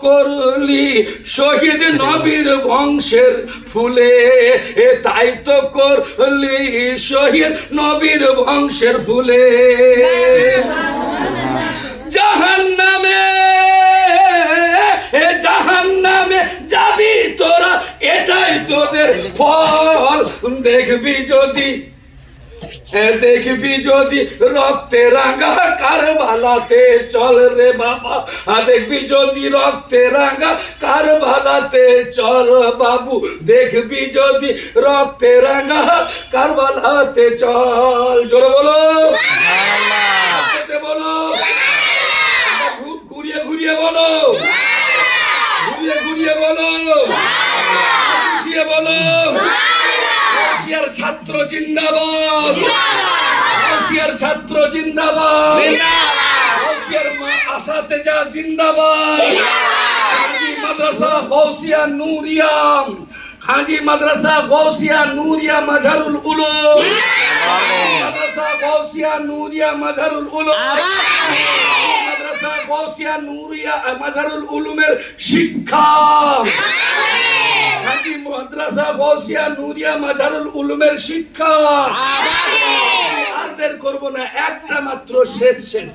করলি শহীদ নবীর বংশের ফুলে, এ তাই তো করলি শহীদ নবীর বংশের ফুলে। জাহান নামে এ জাহান নামে যাবি তোরা, এটাই তোদের ফল। দেখবি যদি দেখবি যদি রক্তে রাঙা কারবালাতে চল রে বাবা। আ দেখবি যদি রক্তে রাঙা কারবালাতে চল বাবু। দেখবি যদি রক্তে রাঙা কারবালাতে চল। জোরে বলো। বলো। ঘুরিয়ে ঘুরিয়ে বলো ঘুরিয়ে ঘুরিয়ে বলো ঘুরিয়ে বলো রাশিয়ার ছাত্র জিন্দাবাদ। রাশিয়ার ছাত্র জিন্দাবাদ। রাশিয়ার মা আসাতে যা জিন্দাবাদ। মাদ্রাসা গৌসিয়া নুরিয়াম। খাজি মাদ্রাসা গৌসিয়া নুরিয়া মাঝারুল উলুম। মাদ্রাসা গৌসিয়া নুরিয়া মাঝারুল উলুম। মাদ্রাসা গৌসিয়া নুরিয়া মাঝারুল উলুমের শিক্ষা। হাজি গৌসিয়া নুরিয়া মাজারুল উলুমের শিক্ষা। আর দের করব না একটা মাত্র শেষ শেষ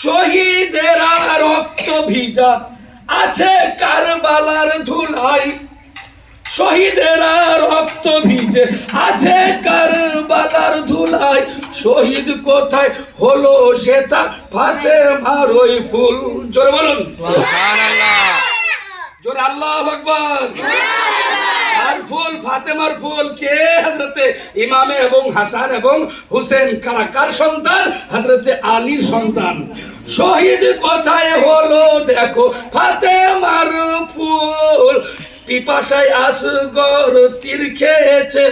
শহীদেরা রক্ত ভিজা আছে কারবালার ধুলাই। শহীদেরা রক্ত ভিজে আছে কারবালার ধুলাই। শহীদ কোথায় হলো সেটা ফাতে মারই ফুল। জোরে বলুন। জোরে আল্লাহ আকবার। ফুল, ফাতেমার ফুল, কে? হযরতে ইমামে এবং হাসান এবং হুসেন, কারা? কার সন্তান? হযরতে আলীর সন্তান। শহীদ কোথায় হলো? দেখো, ফাতেমার ফুল। পিপাসায় আসগর তীর খেয়েছে।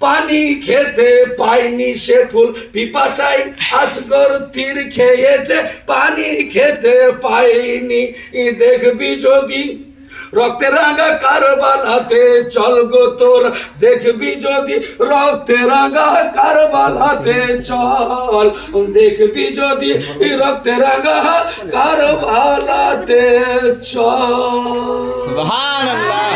পানি খেতে পায়নি সে ফুল। পিপাসায় আসগর তীর খেয়েছে। পানি খেতে পায়নি। ই দেখবি যদি রক্তে রাঙা কারবালাতে চল গো তোর। দেখবি যদি রক্তে রাঙা কারবালাতে চল। দেখবি যদি রক্তে রাঙা কারবালাতে চল। সুবহানাল্লাহ।